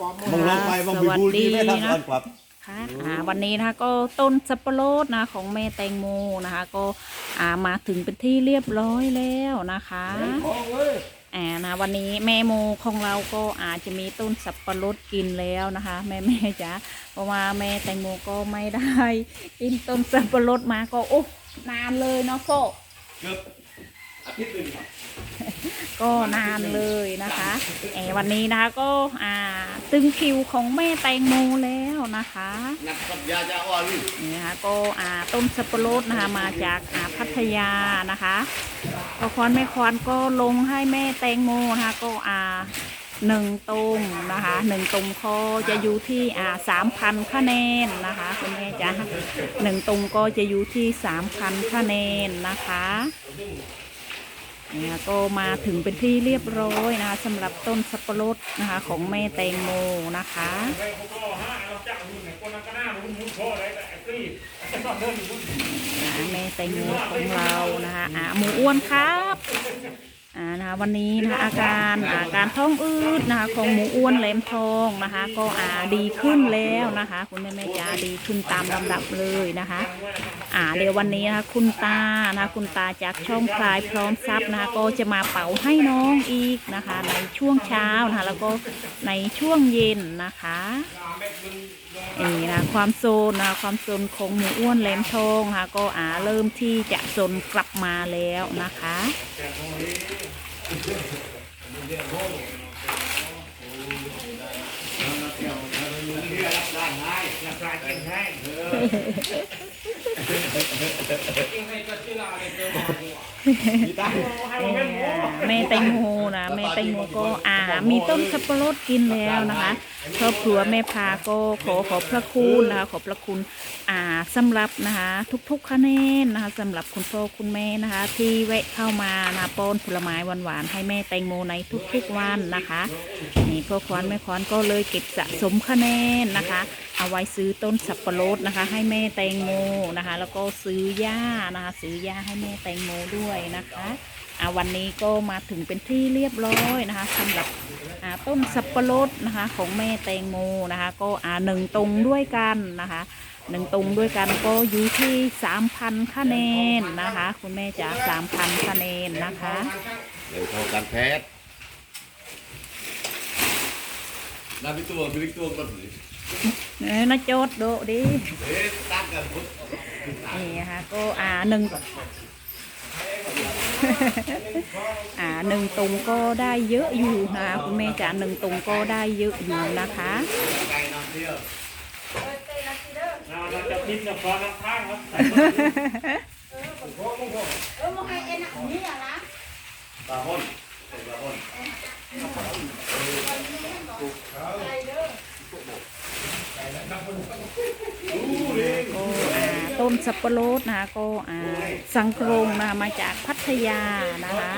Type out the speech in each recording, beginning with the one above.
มองลงไปมองบิบูนี่ไม่ทำก่อนครับค่ะอ่าวันนี้นะคะก็ต้นสับปะรดนะของแม่แตงโมนะคะ ก็อ่ามาถึงเป็นที่เรียบร้อยแล้วนะคะอ่านะวันนี้แม่โมของเราก็อาจจะมีต้นสับปะรดกินแล้วนะคะ แม่แม่จ๋าเพราะว่าแม่แตงโมก็ไม่ได้กินต้นสับปะรดมาก็โอ้นานเลยเนาะโฟเกือบอาทิตย์หนึงครับ ก็นานเลยนะคะแออวันนี้นะคะก็อ่าตึงคิวของแม่แตงโมแล้วนะคะนักกับยาจะอ่อนนี่นี่นะคะก็อ่าต้นสับปะรดนะคะมาจากอ่าพัทยานะคะก็ควนแม่ควนก็ลงให้แม่แตงโมนะคะก็อ่าหนึ่งตุงนะคะหนึ่งตุงก็จะอยู่ที่อ่าสามพันคะแนนนะคะคุณแม่จ๋าหนึ่งตุงก็จะอยู่ที่สามพันคะแนนนะคะ เนี่ยก็มาถึงเป็นที่เรียบร้อยนะคะสำหรับต้นสับปะรดนะคะ ของแม่แตงโมนะคะแม่แตงโมของเรานะคะอะหมูอ้วนครับ อ่านะคะวันนี้นะคะอาการอาการท้องอืดนะคะของหมูอ้วนแหลมทองนะคะ ก็อ่าดีขึ้นแล้วนะคะ คุณแม่แม่จ๋าดีขึ้นตามลำดับเลยนะคะ อ่าเดี๋ยววันนี้นะคะคุณตานะคุณตาจากช่องพลายพร้อมทรัพย์นะคะก็จะมาเป่าให้น้องอีกนะคะ ในช่วงเช้านะคะแล้วก็ในช่วงเย็นนะคะนี่นะความโซนนะความโซนของหมูอ้วนแหลมทองค่ะก็อ่าเริ่มที่จะโซนกลับมาแล้วนะคะ Yeah. แม่แตงโมนะแม่แตงโมก็อ่า มีต้นสับปะรดกินแล้วนะคะครอบครัวแม่พาก็ขอขอบพระคุณนะคะขอบพระคุณอ่าสำหรับนะคะทุกๆคะแนนนะคะสำหรับคุณพ่อคุณแม่นะคะ ที่แวะเข้ามานะป้อนผลไม้หวานๆให้แม่แตงโมในทุกๆวันนะคะนี่พ่อควานแม่ควานก็เลยเก็บสะสมคะแนนนะคะ เอาไว้ซื้อต้นสับปะรดนะคะ ให้แม่แตงโมนะคะ แล้วก็ซื้อหญ้านะคะ ซื้อหญ้าให้แม่แตงโมด้วยนะคะอ่าวันนี้ก็มาถึงเป็นที่เรียบร้อยนะคะสำหรับอ่าต้นสับปะรดนะคะ ของแม่แตงโมนะคะ ก็อ่าหนึ่งตรงด้วยกันนะคะหนึ่งตรงด้วยกันก็อยู่ที่สามพันคะแนนนะคะ คุณแม่จ๋าสามพันคะแนนนะคะเดี๋ยวโทรการแพทย์นาพิตัวพิตัวก็ถือ เอ้ยนะโจดโดดินี่นะคะก็อ่าหนึ่งอ่าหนึ่งตุงก็ได้เยอะอยู่นะคุณแม่จ๋าหนึ่งตุงก็ได้เยอะอยู่นะคะไก่นำเที่ยวเราจะพิมพ์กับฟอนน้ำข้างครับเออมาให้เอ็นอะนี่อะนะปลาพ่นปลาพ่น ก็อ่าต้นสับปะรดนะคะก็อ่าสังโครงนะคะมาจากพัทยานะคะ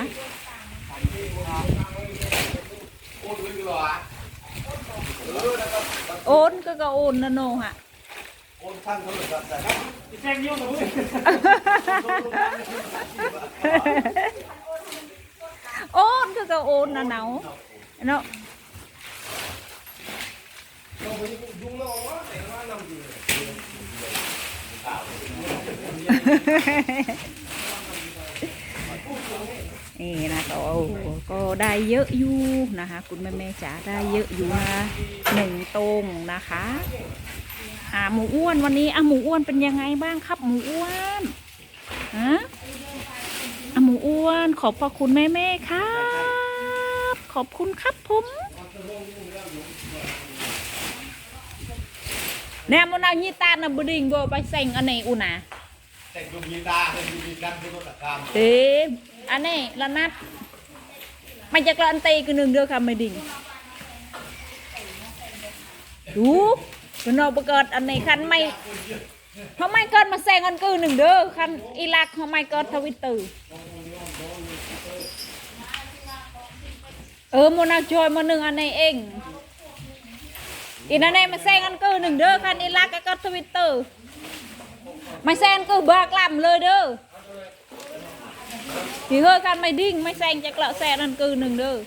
โอนก็ก็โอนนะโนฮะโอนข้างเขาเลยครับแต่แจ้งยุ่งกับเพื่อนโอนก็ก็โอนนะเนาเนาะ นี่นะก็โอ้ก็ได้เยอะอยู่นะคะ คุณแม่แม่จ๋าได้เยอะอยู่นะหนึ่งตรงนะคะอ่าหมูอ้วนวันนี้อะหมูอ้วนเป็นยังไงบ้างครับ หมูอ้วนฮะอะหมูอ้วนขอบพระคุณแม่แม่ครับ ขอบคุณครับผม เนี่ยมันเอายีตานะบดิงบ่ไปเซ็งอันไหนอุนะแต่ดูมีตาเป็นดูมีกันเป็นรถตะกามเอ๊ะอันนี้ละนัดมันจะกระอันตีกันหนึ่งเดียวค่ะไม่ดิ่งดูกันเอาประกอบอันนี้คันไม่เขาไม่เกิดมาแซงอันกือหนึ่งเด้อคันอีลักเขาไม่เกิดทวิตเตอร์เออมนาจอยมาหนึ่งอันนี้เอง อีนั่นเองมาแซงอันกือหนึ่งเด้อคันอีลักก็ทวิตเตอร์ไม่แซงกือบิกลำเลยเด้อ thì hơi căn mày đinh mày xanh chắc lợ xe lần cư nừng đơ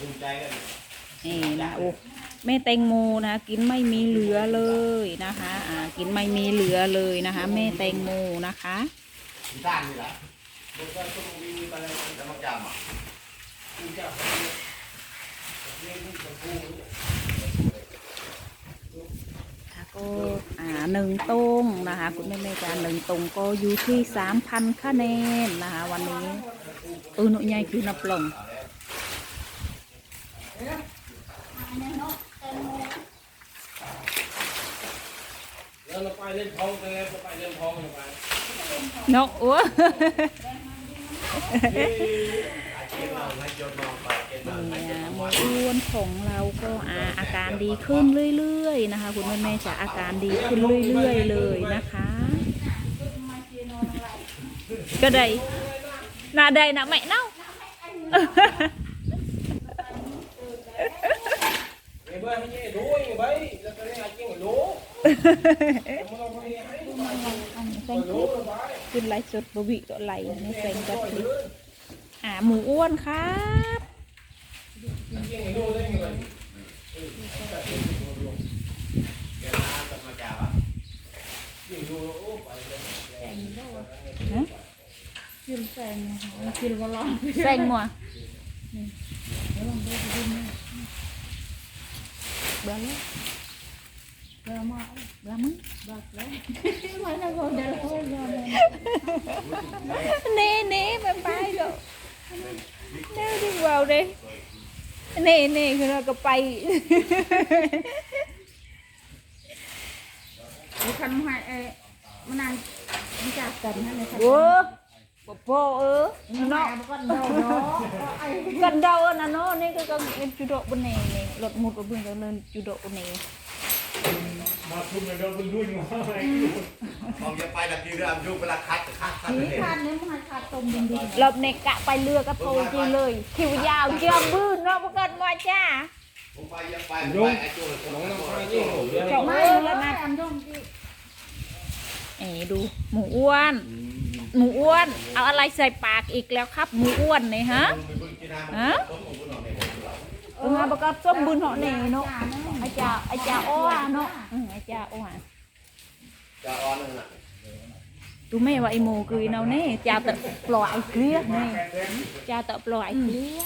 ภูมิใจกันนี่นะโอ้แม่แตงโมนะกินไม่มีเหลือเลยนะคะอ่ากินไม่มีเหลือเลยนะคะ แม่แตงโมนะคะที่ด้านนี่แหละ ก็ต้องมีอะไรจะมาจำอะค่ะก็อ่าหนึ่งตรงนะคะ คุณแม่แม่จานหนึ่งตรงก็อยู่ที่สามพันคะแนนนะคะ วันนี้เออหนุ่ยใหญ่คือนับลงแล้วเราไปเล่นทองกันแล้วไปเล่นทองกันไปนกอ้วเก็บเราให้จนมองไปเก็บเราให้จเนี่ยนหมม อ้วนของเราก็อาอาการดีขึ้นเรื่อยๆนะคะ คุณแม่จะอาการดีขึ้นเรื่อยๆเลยนะคะ ก็ได้น่าได้นะไม่เนาไอ้เบ้ให้ยี่ดูไอ้เบ้แล้วก็ได้หาจริงรู้มันไปให้ดูไปแซงรู้คุกไปขึ้นไลฟ์สดบวิตัวไหลไม่แซงก็คือ อ่าหมูอ้วนครับจริงรู้ได้ไงเก็บน้ำจะมาจำอะจริงรู้โอ้ไปเลยกินแฟนกินบอลลอนแซงมัวเบื่อเลยเดี๋ยวมาเบื่อมึงบอกแล้ววันนั้นคนเดินโอ้ยยอมเลยเน่เน่ไปไป rồi nè đi vào đi nè nè คือเราก็ไปคันให้เอ๊ะมันนานมันจากกันให้เลยค่ะ ủa bộ bộ ư เนาะ nó ก็เนาะเนาะไอ้ gần đâu nè nó nè cái con em chủ độ bên này này lột một ở bên đó lên chủ độ bên này มาคุณมาโดนคุณรุ่นมาอะไรมองจะไปละกี่เรื่องยุ่งเวลาคัดคัดคัดสีเลยคันนี้มันให้ขาดตรงดินดิน lột này cạ bay lừa cái thôi chi lời khiu giàu chưa bư nó có cần mà cha ผมไปยังไปไปไอ้โจ้คนน้องนั้นน้ำคพายนยิ่นี้งหนูเยอะ chậu ไม่ mưa แล้ lên ว nè อันยงที่เอ๋ดูหมูอ้วน หมูอ้วน เอาอะไรใส่ปากอีกแล้วครับ หมูอ้วนนี่ฮะฮะ เออบอกกับส้มบุญเหาะนี่เนาะไอาจาไอาจาอ้อเนาะอืมไอาจาอ้อ จะอ่อนนึงอะ tu mẹ vậy mù cười nào nè chào tận loại kia nè chào tận loại kia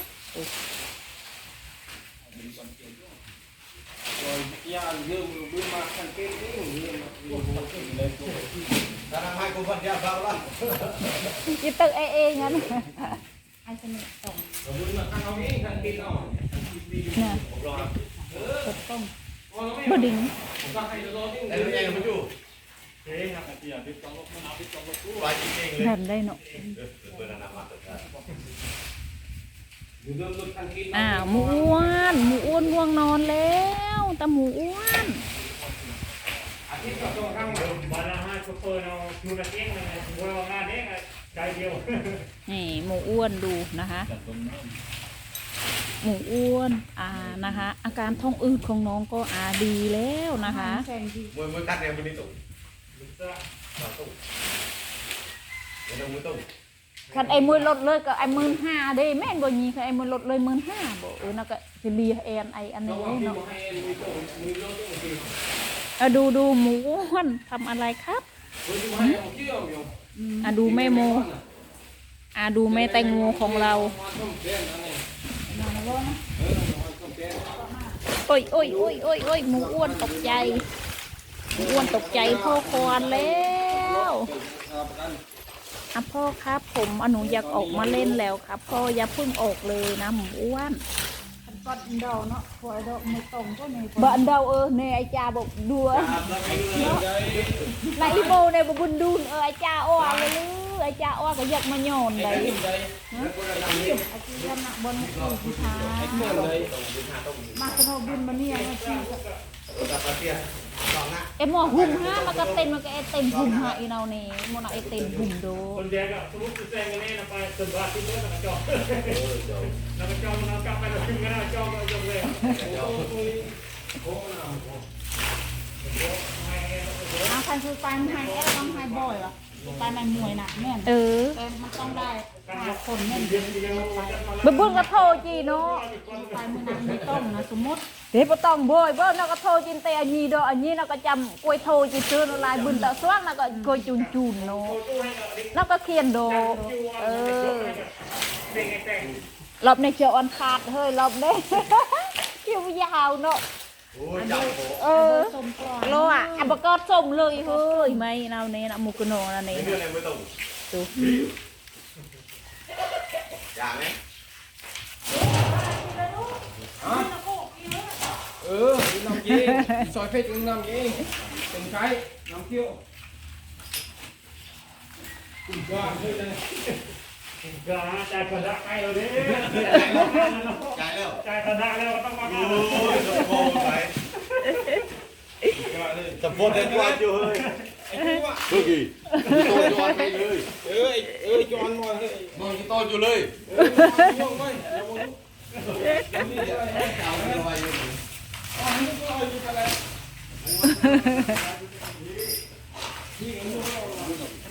ยาเยอะมือมาขันเป็นนี่เยอะมาโอ้โหเลยตัวถ้าทำให้กูพันยาเบาละ chỉ tự e e ngắn ไอ้สนิทตรงมือมาขันเอาเองขันเป็นเอา nè ผมรอ bật công อ๋อแล้วไม่ bật đỉnh ก็ให้รอที่แต่รู้ยังมันอยู่เฮ้ยครับดิ้งลบมันอาพี่ต้องลบไปจริงๆเลย gần đây nọ เปิดน้ำมันตัวอยู่เดิมรถคันกิน à mù uôn mù uôn nguông non léo ta mù uôn อาทิตย์ก็ต้องข้างวันละห้าชั่วโมงเอาดูละเองเลยสมมติว่างานนี้ใจเดียวนี่หมูอ้วนดูนะคะ หมูอ้วนอ่านะคะ อาการท้องอืดของน้องก็อาดีแล้วนะคะแฟนดีมือมือกัดเนี่ยมันนี่ตุ้งตุ้งเดี๋ยวมือตุ้งคันไอ้มือลดเลยก็ไอ้หมื่นห้าเด้แม่นบ่ยีคันไอ้มือลดเลยหมื่นห้าบ่เออน่ะก็สิเลียแอนไออันนี้เนาะเอาดูดูหมูอ้วนทำอะไรครับอะดูแม่โม อ่าดูแม่แตงโมของเรา โอ้ยโอ้ยโอ้ยโอ้ยโอ้ยหมูอ้วนตกใจหมูอ้วนตกใจพ่อควานแล้วอะพ่อครับผมอนุอยากออกมาเล่นแล้วครับพ่ออย่าเพิ่งออกเลยนะหมูอ้วนคันก้อนดอกเนาะพอยดอกไม่ตรงก็ไม่บะ đâu ơ nè ai cha bọc đùa này bồ này bọc bùn đun ơ ai cha oa lư lư ai cha oa cái giật mà nhòn đấy อาชีพหนักบนคือผู้ชายมาขนมบุญมาเนี่ยอาชีเตี้ยสองนะ em mò hùng ha mà cái tên mà cái em tên hùng hại nào nè mà nào em tên hùng คนแดงก็สมมติแซงกันแน่นะไปสมบัติที่เยอะนะจอแล้วก็จอมันเอากลับไปแล้วขึ้นกันนะจอมันจอเลยเอาใครคือไปให้แอร์ต้องให้บ่อยเหรอ ไปมันมวยน่ะแม่นเออแต่มันต้องได้ห้าคนแม่นเดียวเดียวจะมาบึ้งบึ้งก็โทรจีเนาะไปมื้อนั้นไม่ต้องนะสมมติเฮ้ยบ่ต้องโบยบ่ nó ก็โทรจินเตอันนี้ดอกอันนี้ nó ก็จำกล้วยโทรจิซื้อลายบึนตะสว่าง nó ก็กล้วยจุนจุนเนาะ nó ก็เขียนโดเออเด็กแต่งรอบในเจอออนขาดเฮ้ยรอบนี้คิวยาวเนาะโอ้ยจับโเออสมก่อนโลอะอับก็ส้มเลยเฮ้ยไม่เราเนี่ยนะมุกโนนะเนี่ยไม่เรื่องอะไรไม่ต้องดูอย่าไหมเออน้ำยีซอยเพชรน้ำยีเป็นไก่น้ำเคี่ยวคุณก็เฮ้ยเลยกา จ่ายกระดาษให้เราดิจ่ายแล้วจ่ายกระดาษแล้วต้องมาโอ้ยสะโพกไปสะโพกเด็กกว่าอยู่เฮ้ยไอ้ตัวเมื่อกี้โตจอนไปเลยเออเออจอนมอยเฮ้ยมึงโตอยู่เลยเออม่วงไปอย่ามองลูกนี่เดี๋ยวไอ้เจ้าเนี่ยอ๋อนี่ก็เอาอยู่กันแล้ว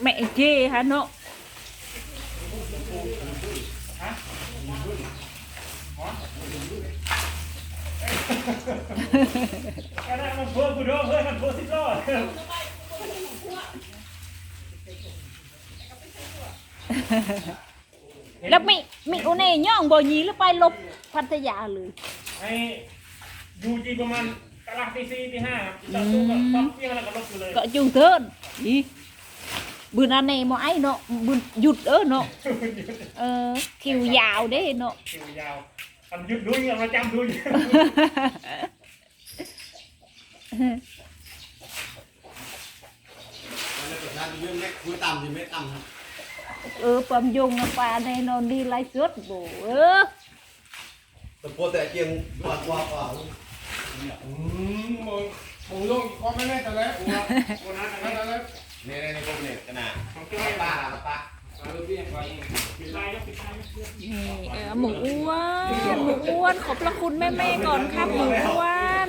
mẹ chê hả nó กระดาษมันเพิ่มกูด้วยเฮ้ยมันเพิ่มสิบล้อแล้วมีมีอุเน่ย่องบ่ยีหรือไปลบพัทยาเลยไอ้ยูจีประมาณตลาดตีสี่ตีห้าจับตู้กับปั๊บเที่ยงแล้วก็ลบอยู่เลยก็จุงเทินอีบืนอันนี้บ่ไอ้เนาะบืนหยุดเออเนาะเออคิวยาวเด้เนาะคิวยาว ทำหยุดด้วยเอามาจำด้วยมันจะทานเรื่องแม่คุยต่ำสิไม่ต่ำเออปอมยงนะปลาในนอนดีไล่สดบ่เออสะโพกแต่เกียงกว่ากว่าว่าอืมมองมองลงอีกข้อไม่แน่แต่แล้วโอ้นะนั่นแล้วเนี่ยในพวกเนี่ยขนาดของเจ้าป้าป้าป้าป้าเอาลูกพี่ไปปิดลายยกปิดลายนี่เออหมูอ้วน หมูอ้วนขอบพระคุณแม่แม่ก่อนครับหมูอ้วน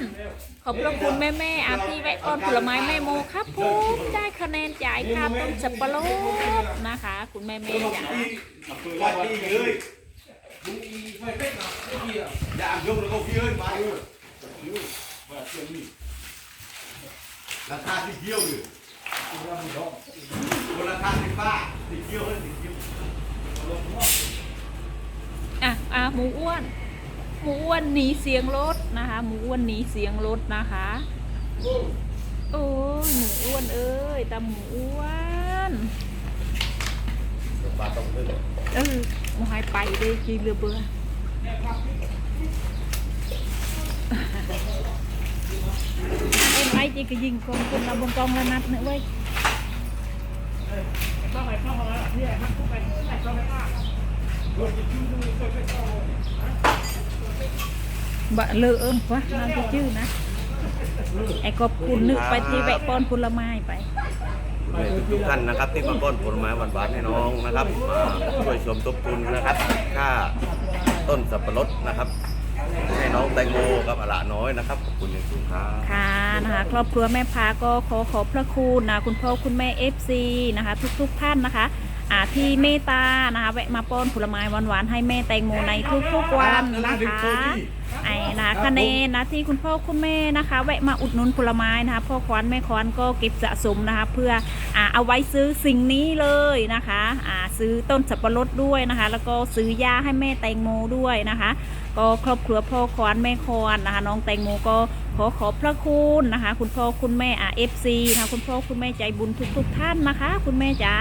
ขอบพระคุณแม่แม่อาพี่แวะอ้อนผลไม้แม่โมครับผมได้คะแนนจ่ายค่าต้นสับปะรดนะคะ คุณแม่แม่จ๋าว่าตีเลยลุงอีไฟเพชรนะไอ้พี่อะอย่าที่เอ้ยราคาที่เที่ยวอยู่ราคาที่ป้าที่เที่ยวให้ที่เที่ยว หมูอ้วน หมูอ้วนหนีเสียงรถนะคะ หมูอ้วนหนีเสียงรถนะคะ โอ้ยหมูอ้วนเอ้ยตาหมูอ้วนป้าต้องเลิกเออหมูหายไปเลยกินเรือเบื่อเอ็มไอจีก็ยิงกองคนละบนกองละนัดเนอะเว้ยเข้าไปเข้ามาแล้วเนี่ยมันเข้าไปเข้าไปป้า บะเลอเอิมวะนามชื่อนะ ไอ้กบคุณนึกไปที่แวะป้อนผลไม้ไปทุกท่านนะครับที่มาป้อนผลไม้หวานๆให้น้องนะครับมาช่วยชมทบทุนนะครับ ค่าต้นสับปะรดนะครับ ให้น้องแตงโมกับอละน้อยนะครับขอบคุณอย่างสูงครับค่ะนะคะ ครอบครัวแม่พาก็ขอขอบพระคุณนะคุณพ่อคุณแม่ FC นะคะ ทุกๆท่านนะคะ ที่เมตตานะคะแวะมาป้อนผลไม้หวานๆให้แม่แตงโมในทุกๆวันนะคะไอ้นะคะคะแนนนะที่คุณพ่อคุณแม่นะคะ แวะมาอุดหนุนผลไม้นะคะพ่อควานแม่ควานก็เก็บสะสมนะคะเพื่ออ่าเอาไว้ซื้อสิ่งนี้เลยนะคะอ่าซื้อต้นสับปะรดด้วยนะคะ แล้วก็ซื้อยาให้แม่แตงโมด้วยนะคะ ก็ครอบครัวพ่อควานแม่ควานนะคะ น้องแตงโมก็ขอขอบพระคุณนะคะ คุณพ่อคุณแม่อาเอฟซีนะคะคุณพ่อคุณแม่ใจบุญทุก ๆ ท่านนะคะ คุณแม่จ๋า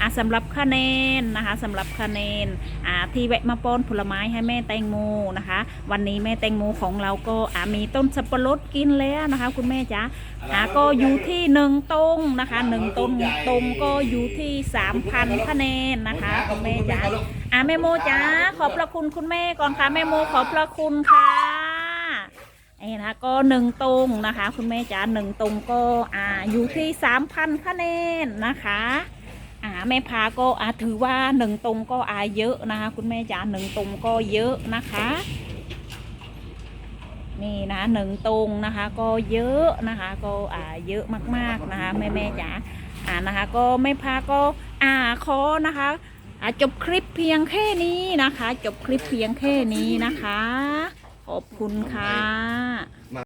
อ่าสำหรับคะแนนนะคะสำหรับคะแนนอ่าที่แวะมาป้อนผลไม้ให้แม่แตงโมนะคะ วันนี้แม่แตงโมของเราก็อ่ามีต้นสับปะรดกินแล้วนะคะ คุณแม่จ๋าอ่าก็อยู่ที่หนึ่งต้นนะคะหนึ่งต้นตรงก็อยู่ที่สามพันคะแนนนะคะคุณแม่จ๋าอะแม่โมจ้าขอบพระคุณคุณแม่ก่อนค่ะแม่โมขอบพระคุณค่ะไอ้นะคะก็หนึ่งตรงนะคะ คุณแม่จ๋าหนึ่งตรงก็อ่าอยู่ที่สามพันคะแนนนะคะ อ่าแม่พาก็อาถือว่าหนึ่งตรงก็อาเยอะนะคะ คุณแม่จ๋าหนึ่งตรงก็เยอะนะคะ นี่นะหนึ่งตรงนะคะ ก็เยอะนะคะ ก็อ่าเยอะมากๆนะคะแม่แม่จ๋าอ่านะคะ ก็ไม่พาก็อ่าขอนะคะอ่าจบคลิปเพียงแค่นี้นะคะ จบคลิปเพียงแค่นี้นะคะขอบคุณค่ะ